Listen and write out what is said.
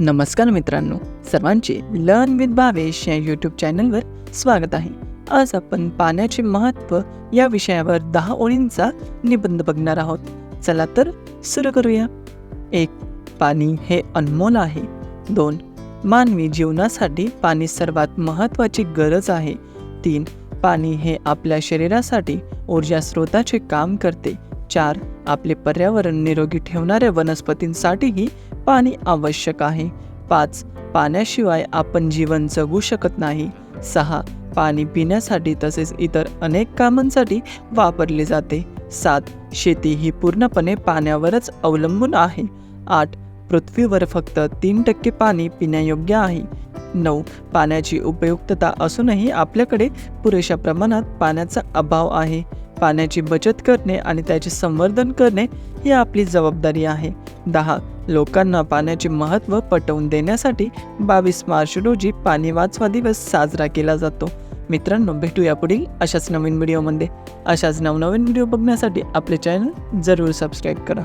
नमस्कार मित्रांनो सर्वांचे लर्न विथ भावेश या यूट्यूब चॅनलवर स्वागत आहे. आज आपण पाण्याचे महत्त्व या विषयावर दहा ओळींचा निबंध बघणार आहोत. चला तर सुरू करूया. एक पाणी हे अनमोल आहे. दोन मानवी जीवनासाठी पाणी सर्वात महत्त्वाची गरज आहे. तीन पाणी हे आपल्या शरीरासाठी ऊर्जा स्रोताचे काम करते. चार आपले पर्यावरण निरोगी ठेवणाऱ्या वनस्पतींसाठीही पाणी आवश्यक आहे. पाच पाण्याशिवाय आपण जीवन जगू शकत नाही. सहा पाणी पिण्यासाठी तसेच इतर अनेक कामांसाठी वापरले जाते. सात शेती ही पूर्णपणे पाण्यावरच अवलंबून आहे. आठ पृथ्वीवर फक्त तीन टक्के पाणी पिण्यायोग्य आहे. नऊ पाण्याची उपयुक्तता असूनही आपल्याकडे पुरेशा प्रमाणात पाण्याचा अभाव आहे. पाण्याची बचत करणे आणि त्याचे संवर्धन करणे ही आपली जबाबदारी आहे. दहा लोकांना पाण्याचे महत्त्व पटवून देण्यासाठी बावीस मार्च रोजी पाणी वाचवा दिवस साजरा केला जातो. मित्रांनो भेटूया पुढील अशाच नवीन व्हिडिओमध्ये अशाच नवनवीन व्हिडिओ बघण्यासाठी आपले चॅनल जरूर सबस्क्राईब करा.